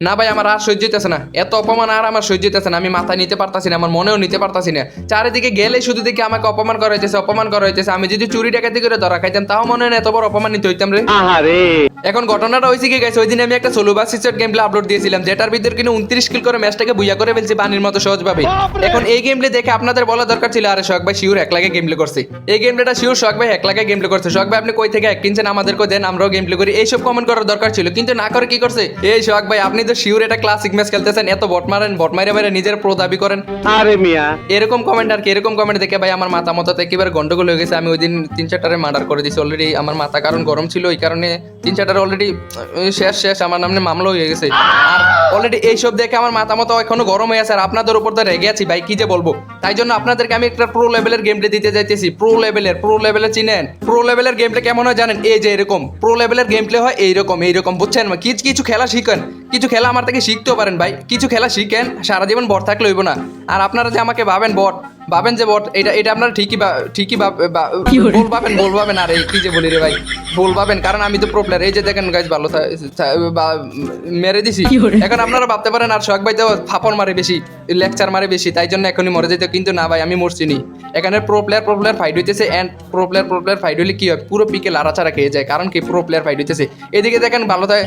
না ভাই আমার আর সহ্য হইতেছে না। এত অপমান আর আমার সহ্য হইতেছে না আমি মাথায় নিতে পারতাছি না আমার মনেও নিতে পারতাছি না। চারিদিকে গেলে শুধু দেখি আমাকে অপমান করা হইতেছে অপমান করা হইতেছে। আমি যদি চুরি ডাকাতি করে ধরা খাইতাম তাও মনে হয় এত বড় অপমান নিতে হইতাম রে। এখন ঘটনাটা হয়েছে কি গেছে ওই দিন আমি একটা সোলো বাস সিস্টার গেম প্লে আপলোড দিয়েছিলাম যেটার ভিতরে কিন্তু উনত্রিশ কিল করে ম্যাচটাকে বুইয়া করে ফেলছি পানির মতো সহজভাবে। এখন এই গেম প্লে দেখে আপনাদের বলা দরকার ছিল আরে শখ ভাই শিওর এক লাগে গেম প্লে করছে। এই গেম প্লেটা শিওর শখ ভাই এক লাগে গেম প্লে করছে। শখ ভাই আপনি কই থেকে এক কিনছেন আমাদেরকে দেন আমরাও গেম প্লে করি। এইসব কমেন্ট করার দরকার ছিল কিন্তু না করে কি করছে? এই শখ ভাই আপনি তো শিওর এটা ক্লাসিক ম্যাচ খেলতেছেন এত বট মারেন বট মারে মারে নিজের প্রো দাবি করেন। আরে মিয়া। এরকম কমেন্ট আর কি এরকম কমেন্ট দেখে ভাই আমার মাথা মতো একেবারে গন্ডগোল হয়ে গেছে। আমি ওই দিন তিন চারটারে মার্ডার করে দিয়েছি অলরেডি আমার মাথা কারণ গরম ছিল ওই কারণে তিন চারটারে অলরেডি শেষ শেষ। আমার নামে মামলা হয়ে গেছে। আর অলরেডি এইসব দেখে আমার মাথা মতো এখনও গরম হয়ে আছে। আর আপনাদের উপর তো রেগে আছি ভাই কি যে বলব? তাই জন্য আপনাদেরকে আমি একটা প্রো লেভেলের গেম প্লে দিতে যাইতেছি। প্রো লেভেলের প্রো লেভেলের চিনেন। প্রো লেভেলের গেম প্লে কেমন হয় জানেন? এই যে এরকম। প্রো লেভেলের গেম প্লে হয় এইরকম এইরকম। বুঝছেন? কিছু কিছু খেলা শিখেন। কিছু খেলা আমার থেকে শিখতেও পারেন ভাই। কিছু খেলা শিখেন, সারা জীবন বট থাকলে হইব না। আর আপনারা যে আমাকে ভাবেন বট ভাবেন যে বট এটা এটা আপনারা ঠিকই ঠিকই ভাব- বা- ভুল ভাবেন ভুল ভাবেন আর কি যে বলি রে ভাই? ভুল ভাবেন কারণ আমি তো প্রো প্লেয়ার এই যে দেখেন গাইজ ভালো মেরে দিছি। এখন আপনারা ভাবতে পারেন আর শখ ভাই তো ফাপড় মারে বেশি লেকচার মারে বেশি তাই জন্য এখনই মরে যেত কিন্তু না ভাই আমি মরছি নি। এখানে pro player pro player fight হইতেছে and pro player pro player fight হইলে কি হয় পুরো পিকে লাড়াচাড়া খেয়ে যায় কারণ কি প্রো প্লেয়ার ফাইট হইতেছে। এদিকে দেখেন ভালো থাকে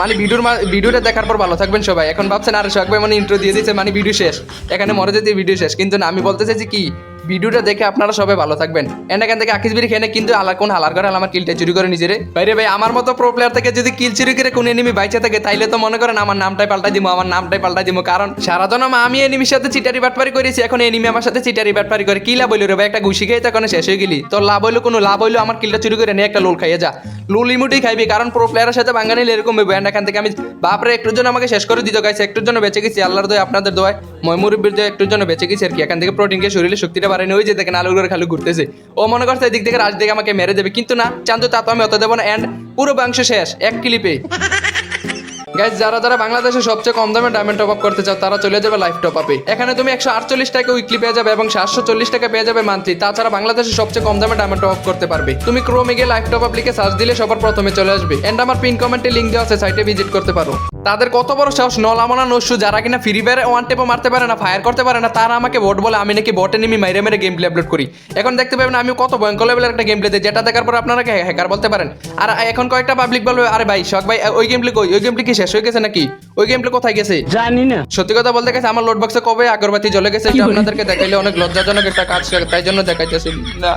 মানে ভিডিওর ভিডিওটা দেখার পর ভালো থাকবেন সবাই। এখন ভাবছেন আর শখ ভাই মানে ইন্ট্রো দিয়ে দিচ্ছে মানে ভিডিও শেষ। এখানে মরে যেতে ভিডিও শেষ কিন্তু না, আমি বলতে চাইছি কি, ভিডিওটা দেখে আপনারা সবাই ভালো থাকবেন। এন্ড এখান থেকে আকিস বিড়ি খেয়ে কিন্তু আলার কোন হালার করে আমার কিলটা চুরি করে নিজেরে। বাইরে ভাই, আমার মতো প্রো প্লেয়ার থেকে যদি কিল চুরি করে কোন এনিমি বাইচে থাকে, তাইলে তো মনে করেন আমার নামটাই পাল্টাই দিব আমার নামটাই পাল্টাই দিব কারণ সারা জনম আমি এনিমির সাথে চিটারি বাটপারি করেছি, এখন এনিমি আমার সাথে চিটারি বাটপারি করে। কি লাভ হইল রে ভাই? একটা ঘুষি খেয়ে তখন শেষ হয়ে গেলি। তোর লাভ হইল কোনো লাভ হইল? আমার কিলটা চুরি করে নিয়ে একটা লোল খাইয়ে যা। লোল ইমুটেই খাইবি, কারণ প্রো প্লেয়ারের সাথে বাঙ্গা নিলে এরকম হবে এন্ড এখান থেকে আমি বাপরে, একটুর জন্য আমাকে শেষ করে দিত গাইছে একটুর জন্য বেঁচে গেছি। আল্লাহর দয়, আপনাদের দোয়ায়। ময়মুরব্বির দয় একটুর জন্য বেঁচে গেছে আর কি, এখান থেকে প্রোটিন খেয়ে শরীরে শক্তিটা বাড়ানো ওই যে দেখেন করে খালি ঘুরতেছে। ও মনে করছে এদিক থেকে রাজ দিকে আমাকে মেরে দেবে, কিন্তু না, চান্দু তা তো আমি অত দেবো না এন্ড পুরো বাংশ শেষ, এক ক্লিপে গাইজ যারা যারা বাংলাদেশে সবচেয়ে কম দামে ডায়মন্ড টপ আপ করতে চাও, তারা চলে যাবে লাইফ টপ আপে এখানে তুমি একশো আটচল্লিশ টাকা উইকলি পেয়ে যাবে এবং সাতশো চল্লিশ টাকা পেয়ে যাবে মান্থলি তাছাড়া বাংলাদেশে সবচেয়ে কম দামে ডায়মন্ড টপ আপ করতে পারবে। তুমি ক্রোমে গিয়ে লাইফ টপ আপ লিখে সার্চ দিলে সবার প্রথমে চলে আসবে। এন্ড আমার পিন কমেন্টে লিঙ্ক দেওয়া আছে সাইটে ভিজিট করতে পারো। তাদের কত বড় সাহস? নলামনা নস্যু, যারা কিনা ফ্রি ফায়ারে ওয়ান টেপও মারতে পারে না ফায়ার করতে পারে না, তারা আমাকে বট বলে আমি নাকি বটে নিমি মাইরে মেরে গেম প্লে আপলোড করি। এখন দেখতে পাবেন আমি কত ভয়ঙ্কর লেভেলের একটা গেম প্লে দিই, যেটা দেখার পর আপনারা হ্যাকার বলতে পারেন। আর, এখন কয়েকটা পাবলিক বলবে, আরে ভাই, শখ ভাই, ওই গেম প্লে কই? ওই গেম প্লে কি শেষ হয়ে গেছে নাকি? ওই গেম প্লে কোথায় গেছে? জানি না। সত্যি কথা বলতে গেছে আমার লোড বক্সে কবে আগরবাতি জ্বলে গেছে এটা আপনাদেরকে দেখাইলে অনেক লজ্জাজনক একটা কাজ তাই জন্য দেখাইতেছি। না।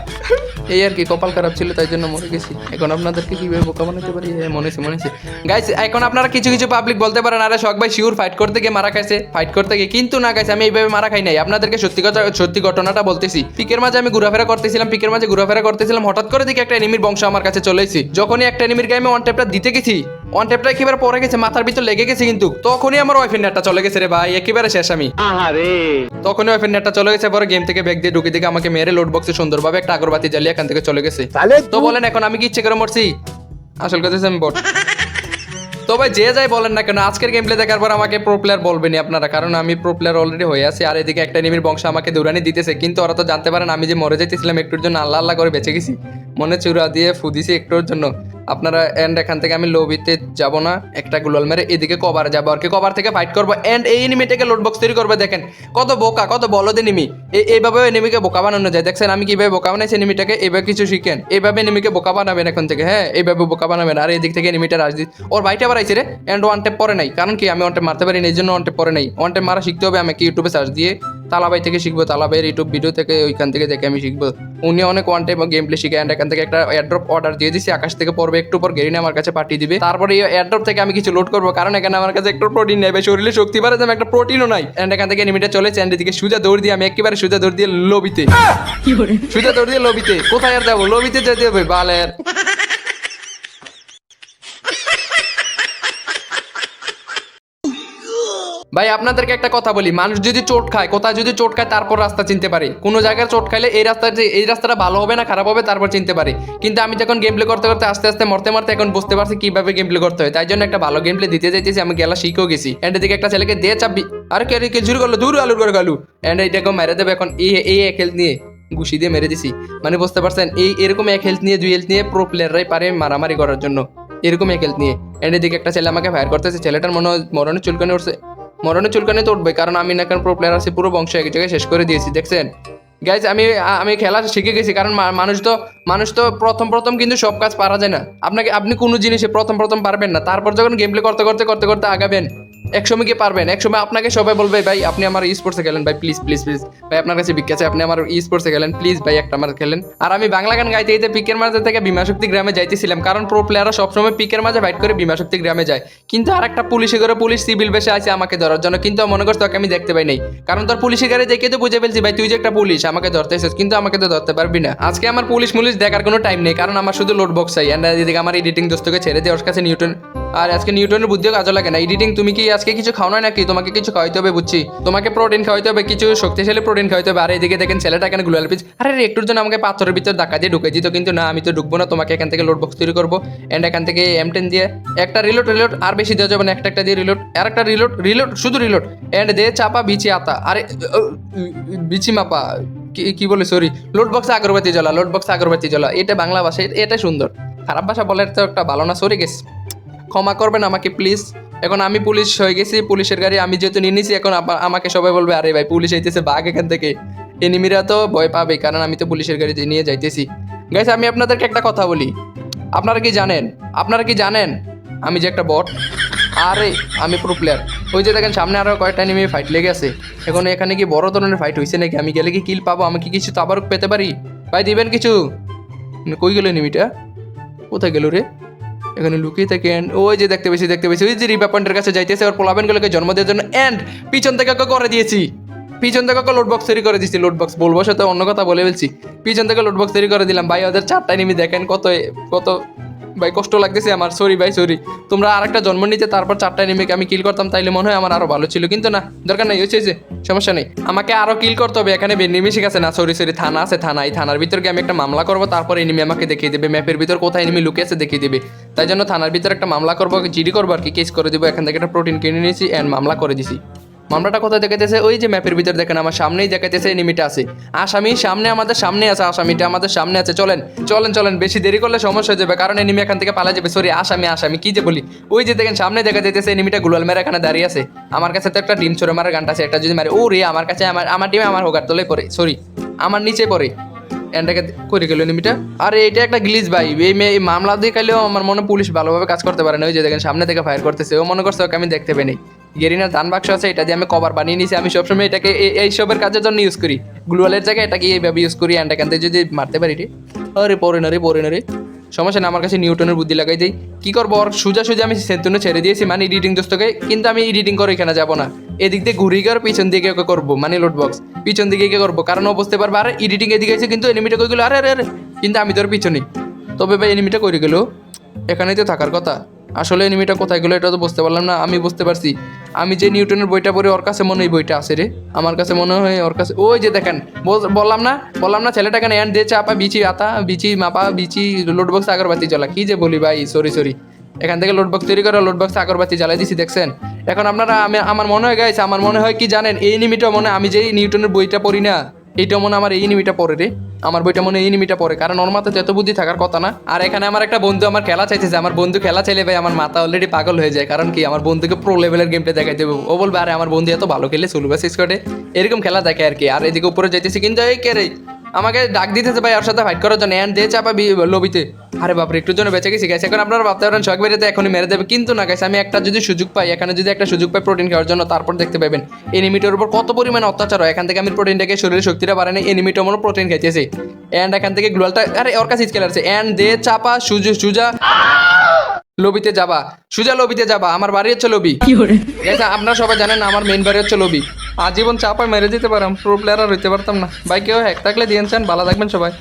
এই আর কি কপাল খারাপ ছিল তাই জন্য মরে গেছি। এখন আপনাদেরকে কীভাবে বোকা বানাতে পারি? হ্যাঁ, মনে হচ্ছে মনে হচ্ছে গাইস এখন আপনারা কিছু কিছু পাবলিক বলতে পারেন আরে শখ ভাই শিওর ফাইট করতে গিয়ে মারা খাইছে ফাইট করতে গিয়ে। কিন্তু না গাইছে আমি এইভাবে মারা খাই নাই। আপনাদেরকে সত্যি কথা সত্যি ঘটনাটা বলতেছি। পিকের মাঝে আমি ঘোরাফেরা করতেছিলাম পিকের মাঝে ঘোরাফেরা করতেছিলাম হঠাৎ করে দেখি একটা এনিমির বংশ আমার কাছে চলে এসেছি। যখনই একটা এনিমির গায়ে আমি ওয়ান টেপটা দিতে গেছি ওয়ান টেপটা একেবারে পরে গেছে মাথার ভিতর লেগে গেছে কিন্তু। তখনই আমার ওয়াইফের নেটটা চলে গেছে রে ভাই একেবারে শেষ আমি। আহারে। তখনই ওয়াইফের নেটটা চলে গেছে পরে গেম থেকে ব্যাগ দিয়ে ঢুকে দিকে আমাকে মেরে লোড বক্সে সুন্দরভাবে একটা আগরবাতি জ্বালিয়ে এখান থেকে চলে গেছে। তো বলেন এখন আমি কি ইচ্ছে করে মরছি? আসল কথা আমি বট তো ভাই যে যাই বলেন না কেন আজকের গেম প্লে দেখার পর আমাকে প্রো প্লেয়ার বলবেনি আপনারা কারণ আমি প্রো প্লেয়ার অলরেডি হয়ে আছি আর এদিকে একটা নিমির বংশ আমাকে দৌড়ানি দিতেছে কিন্তু ওরা তো জানতে পারেন আমি যে মরে যেতেছিলাম একটুর জন্য আল্লাহ আল্লাহ করে বেঁচে গেছি। মনে চূড়া দিয়ে ফুদিছি একটুর জন্য। আপনারা এন্ড এখান থেকে আমি লবিতে যাব না, একটা গুলাল মেরে এদিকে কভার যাব আর কি কভার থেকে ফাইট করব। এন্ড এই এনিমিটাকে লোড বক্স তৈরি করবে, দেখেন। কত বোকা, কত বলদ এনিমি এইভাবে এনিমিকে বোকা বানানো যায়। দেখছেন, আমি কীভাবে বোকা বানাইছি এনিমিটাকে এইভাবে কিছু শিখেন। এইভাবে এনিমিকে বোকা বানাবেন এখন থেকে হ্যাঁ? এইভাবে বোকা বানাবেন। আর, এদিক থেকে এনিমিটা রাজদিত ওর ভাইটা বাড়াইছে রে এন্ড ওয়ান টেপ পরে নাই। কারণ কি, আমি ওয়ান টেপ মারতে পারি না এই জন্য ওয়ান টেপ পরে নাই। ওয়ান টেপ মারা শিখতে হবে আমাকে ইউটিউবে সার্চ দিয়ে। তালাবাই থেকে শিখব তালাবাইয়ের ইউটিউব ভিডিও থেকে ওইখান থেকে দেখে আমি শিখব। উনি অনেক ওয়ান টাইম গেম প্লে শিখে and এখান থেকে একটা এয়ারড্রপ অর্ডার দিয়ে দিছি আকাশ থেকে পড়বে একটু পর গেরিনে আমার কাছে পাঠিয়ে দিবে। তারপরে এই এয়ারড্রপ থেকে আমি কিছু লোড করব কারণ এখানে আমার কাছে একটু প্রোটিন নেবে শরীরে শক্তি বাড়ে আমি একটা প্রোটিনও নাই। এন্ড এখান থেকে এনিমিটা চলে চ্যান্ড দিকে সুজা দৌড় দিয়ে আমি একেবারে সুজা দৌড় দিয়ে লবিতে। সুজা দৌড় দিয়ে লবিতে। কোথায় আর যাব? লবিতে যেতে হবে বালের। ভাই, আপনাদেরকে একটা কথা বলি, মানুষ যদি চোট খায়, কোথায় যদি চোট খায়, তারপর রাস্তা চিনতে পারে। কোনো জায়গায় চোট খাইলে এই রাস্তা এই রাস্তাটা ভালো হবে না, খারাপ হবে, তারপর চিনতে পারে। কিন্তু আমি যখন গেম প্লে করতে করতে আস্তে আস্তে মরতে মরতে এখন বুঝতে পারছি কীভাবে গেম প্লে করতে হয়। তাই জন্য একটা ভালো গেম প্লে দিতে যাইতেছি আমি গেলা শিখেও গেছি। এন্ড দিকে একটা ছেলেকে দিয়ে চাপবি। আরে কে কে ঝুড়ি করল দূর আলুর করে গালু। এন্ড এইটাকে মেরে দেবে এখন। এই এই এক হেলথ নিয়ে ঘুষি দিয়ে মেরে দিছি। মানে বুঝতে পারছেন, এই এরকম এক হেলথ নিয়ে, দুই হেলথ নিয়ে প্রো প্লেয়াররাই পারে মারামারি করার জন্য। এরকম এক হেলথ নিয়ে। এন্ড এদিকে একটা ছেলে আমাকে ফায়ার করতেছে, ছেলেটার মনে মরণে চুলকানি উঠছে। মরণে চুলকানি তো উঠবে, কারণ আমি না কারণ প্রো প্লেয়ার আছে, পুরো বংশ এক জায়গায় শেষ করে দিয়েছি, দেখছেন? গাইজ আমি আমি খেলা শিখে গেছি, কারণ মানুষ তো মানুষ তো প্রথম প্রথম কিন্তু সব কাজ পারা যায় না। আপনাকে, আপনি কোনো জিনিসে প্রথম প্রথম পারবেন না, তারপর যখন গেম প্লে করতে করতে করতে করতে আগাবেন একসময় কি পারবেন? একসময় আপনাকে সবাই বলবে, ভাই, আপনি আমার ই স্পোর্টসে খেলেন, ভাই প্লিজ প্লিজ প্লিজ ভাই, আপনার কাছে ভিক্ষা আছে আপনি আমার ই স্পোর্টসে খেলেন প্লিজ ভাই, একটা আমার খেলেন। আর আমি বাংলা গান গাইতে গাইতে পিকের মাঝে থেকে বিমাশক্তি গ্রামে যাইতেছিলাম, কারণ প্রো প্লেয়াররা সবসময় পিকের মাঝে ফাইট করে বিমাশক্তি গ্রামে যায়। কিন্তু আর একটা পুলিশে করে পুলিশ সিভিল বেশে আছে আমাকে ধরার জন্য, কিন্তু মনে করছে তোকে আমি দেখতে পাই নাই। কারণ তোর পুলিশের গাড়ি দেখে তো বুঝে ফেলছি, ভাই, তুই যে একটা পুলিশ, আমাকে ধরতে এসেছিস কিন্তু আমাকে তো ধরতে পারবি না। আজকে আমার পুলিশ মুলিশ দেখার কোনো টাইম নেই, কারণ আমার শুধু লোড বক্স চাই। এদিকে আমার এডিটিং দোস্তকে ছেড়ে দিয়ে ওর কাছে নিউটন আর আজকে নিউটনের বুদ্ধিও কাজে লাগে না। এডিটিং তুমি কি আজকে কিছু খাও না নাকি? তোমাকে কিছু খাওয়াইতে হবে বুঝছি। তোমাকে প্রোটিন খাওয়াইতে হবে, কিছু শক্তিশালী প্রোটিন খাওয়াইতে হবে। আর এদিকে দেখেন ছেলেটা এখানে গ্লোয়াল পিচ আরে একটুর জন্য আমাকে পাথরের ভিতর ধাক্কা দিয়ে ঢুকে দিত কিন্তু না, আমি তো ঢুকবো না, তোমাকে এখান থেকে লোড বক্স তৈরি করব। অ্যান্ড এখান থেকে এম টেন দিয়ে একটা রিলোড রিলোড আর বেশি দেওয়া যাবে না, একটা একটা দিয়ে রিলোড আর একটা রিলোড রিলোড শুধু রিলোড অ্যান্ড দিয়ে চাপা বিচি আতা। আরে বিচি মাপা। কি- বলে সরি লোড বক্স আগরবাতি জ্বলা লোড বক্স আগরবাতি জ্বলা। এটা বাংলা ভাষা এটা- সুন্দর। খারাপ ভাষা বলার তো একটা ভালো না সরি গেস ক্ষমা করবেন আমাকে প্লিজ এখন আমি পুলিশ হয়ে গেছি, পুলিশের গাড়ি আমি যেহেতু নিয়ে নিছি, এখন আমাকে সবাই বলবে, আরে ভাই, পুলিশ আইতেছে, বাঘ এখান থেকে। এনিমিরা তো ভয় পাবে কারণ আমি তো পুলিশের গাড়িতে নিয়ে যাইতেছি। গাইস আমি আপনাদেরকে একটা কথা বলি। আপনারা কি জানেন? আপনারা কি জানেন? আমি যে একটা বট আরে, আমি প্রো প্লেয়ার ওই যে দেখেন, সামনে আরও কয়েকটা এনিমি ফাইট লেগে আছে। এখন এখানে কি বড় ধরনের ফাইট হয়েছে নাকি? আমি গেলে কি কিল পাবো? আমি কি কিছু তাবারক পেতে পারি? ভাই, দিবেন কিছু? কই গেল এনিমিটা কোথায় গেল রে? এখানে লুকিয়ে থাকেন। ওই যে দেখতে পেয়েছি দেখতে পেয়েছি। ওই যে রিবা পয়েন্টের কাছে যাইতেছে, ওর পোলাবেনগুলোকে জন্ম দেওয়ার জন্য। এন্ড পিছন থেকে করে দিয়েছি। পিছন থেকে লোড বক্স তৈরি করে দিয়েছি লোড বক্স বলব সাথে অন্য কথা বলে ফেলছি। পিছন থেকে লোড বক্স তৈরি করে দিলাম। ভাই, ওদের চারটা নিমি দেখেন কত কত ভাই, কষ্ট লাগতেছে আমার। সরি ভাই সরি তোমরা আরেকটা জন্ম নিতে, তারপর চারটা নিমিকে আমি কিল করতাম, তাইলে মনে হয় আমার আরও ভালো ছিল। কিন্তু না, দরকার নেই হচ্ছে যে সমস্যা নেই। আমাকে আরও কিল করতে হবে। এখানে নিমি শিখাছে না সরি সরি থানা আছে, থানা। এই থানার ভিতর গিয়ে আমি একটা মামলা করব, তারপর এনিমি আমাকে দেখিয়ে দেবে। ম্যাপের ভিতর কোথায় এনিমি লুকিয়ে আছে দেখিয়ে দেবে। তাই জন্য থানার ভিতরে একটা মামলা করব জিডি করব আর কি কেস করে দিব। এখান থেকে একটা প্রোটিন কিনে নিয়েছি অ্যান্ড মামলা করে দিছি। মামলাটা কোথায় দেখাইতেছে? ওই যে ম্যাপের ভিতরে দেখেন, আমার সামনেই দেখাইতেছে এনিমিটা আছে। আসামি সামনে, আমাদের সামনে আছে, আসামিটা আমাদের সামনে আছে। চলেন চলেন চলেন, বেশি দেরি করলে সমস্যা হয়ে যাবে, কারণ এনিমি এখান থেকে পালা যাবে। সরি আসামি আসামি, কি যে বলি। ওই যে দেখেন, সামনে দেখা যাইতেছে এনিমিটা গুলাল মেরে এখানে দাঁড়িয়ে আছে। আমার কাছে তো একটা ডিম চোরে মারার গানটা আছে, একটা যদি মারে ও রে আমার কাছে, আমার আমার ডিমে আমার হোগার তোলে পড়ে সরি আমার নিচে পড়ে। এন্ডাকে করে গেল নিমিটা। আর, এটা একটা গ্লিজ ভাই। এই মেয়ে মামলা দিয়ে খাইলেও আমার মনে পুলিশ ভালোভাবে কাজ করতে পারে না। ওই যে দেখেন, সামনে থেকে ফায়ার করতেছে। ও মনে করছে, ওকে, আমি দেখতে পাই নাই গেরিনার ধান বাক্স আছে, এটা দিয়ে আমি কভার বানিয়ে নিয়েছি আমি সবসময় এটাকে এই- এই সবের কাজের জন্য ইউজ করি। গ্লুয়ালের জায়গায় এটাকে এইভাবে ইউজ করি অ্যান্ড যদি মারতে পারি রে। আরে পরে না রে পরে না রে। সমস্যা না, আমার কাছে নিউটনের বুদ্ধি লাগাই দিই। কি করব ওর? সোজা সোজা আমি সেন্তুনে ছেড়ে দিয়েছি মানে এডিটিং দোস্তকে। কিন্তু আমি এডিটিং করে এখানে যাব না। এদিক দিয়ে ঘুরে গিয়ে পিছন দিকে ওকে করব মানে লোড বক্স পিছন দিকে গিয়ে করব, কারণ ও বুঝতে পারবে, আরে এডিটিং এদিকে আছে, কিন্তু এনিমিটা কই গেলো? আরে আরে আরে, কিন্তু আমি তোর পিছনে তবে ভাই এনিমিটা করে গেলো? এখানেই তো থাকার কথা। আসলে এনিমিটা কোথায় গেলো এটা তো বুঝতে পারলাম না, আমি বুঝতে পারছি। আমি যে নিউটনের বইটা পড়ি, ওর কাছে মনে হয় বইটা আছে রে। আমার কাছে মনে হয় ওর কাছে, ওই যে দেখেন, বল- বললাম না বললাম না ছেলেটাকে এন্ড দিয়ে চাপা বিচি, আতা, বিচি, মাপা, বিচি লোড বক্স আগরবাতি জ্বলা। কি যে বলি ভাই সরি সরি এখান থেকে লোড বক্স তৈরি করে লোড বক্স আগরবাতি জ্বালাই দিছি, দেখছেন? এখন আপনারা, আমি, আমার মনে হয় গাইছে আমার মনে হয় কি জানেন, এই নিমিটা মনে আমি যে নিউটনের বইটা পড়ি না এইটা মনে আমার এই নিমিটা পড়ে রে। আমার বইটা মনে হয় পড়ে, কারণ ওর মাথায় এত বুদ্ধি থাকার কথা না। আর এখানে আমার একটা বন্ধু আমার খেলা চাইতেছে, আমার বন্ধু খেলা চাইলে ভাই আমার মাথা অলরেডি পাগল হয়ে যায়, কারণ কি আমার বন্ধুকে প্রো লেভেলের গেমটা দেখাই দেবো ও বলবে, আরে, আমার বন্ধু এত ভালো খেলে শেষ স্কোয়াডে এরকম খেলা দেখে আর কি। আর এদিকে উপরে যাইতেছি কিন্তু, এই কে রে? আমাকে ডাক দিতেছে ভাই, ওর সাথে ফাইট করার জন্য। এন্ড দিয়ে চাপা লবিতে আরে বাপরে, একটুর জন্য বেঁচে গেছি গেছে এখন আপনারা ভাবতে পারেন, শখ বেরিয়ে এখনই মেরে দেবে। কিন্তু না গেছে আমি একটা যদি সুযোগ পাই, এখানে যদি একটা সুযোগ পাই প্রোটিন খাওয়ার জন্য, তারপর দেখতে পাবেন, এনিমিটার উপর কত পরিমাণে অত্যাচার হয়। এখান থেকে আমি প্রোটিনটাকে শরীরের শক্তিটা বাড়াই এনিমিটা আমার প্রোটিন খাইতেছে। এন্ড এখান থেকে গ্লোয়ালটা আরে, ওর কাছে স্কেল আছে। এন্ড দে চাপা, সুজু সুজা লবিতে যাবা। সুজা লবিতে যাবা। আমার বাড়ি হচ্ছে লবি। আপনারা সবাই জানেন আমার মেইন বাড়ি হচ্ছে লবি। আজীবন চাপা মেরে দিতে পারাম প্রো প্লেয়ার আর হইতে পারতাম না। ভাই কেউ হ্যাক থাকলে দিয়েছেন ভালো থাকবেন সবাই।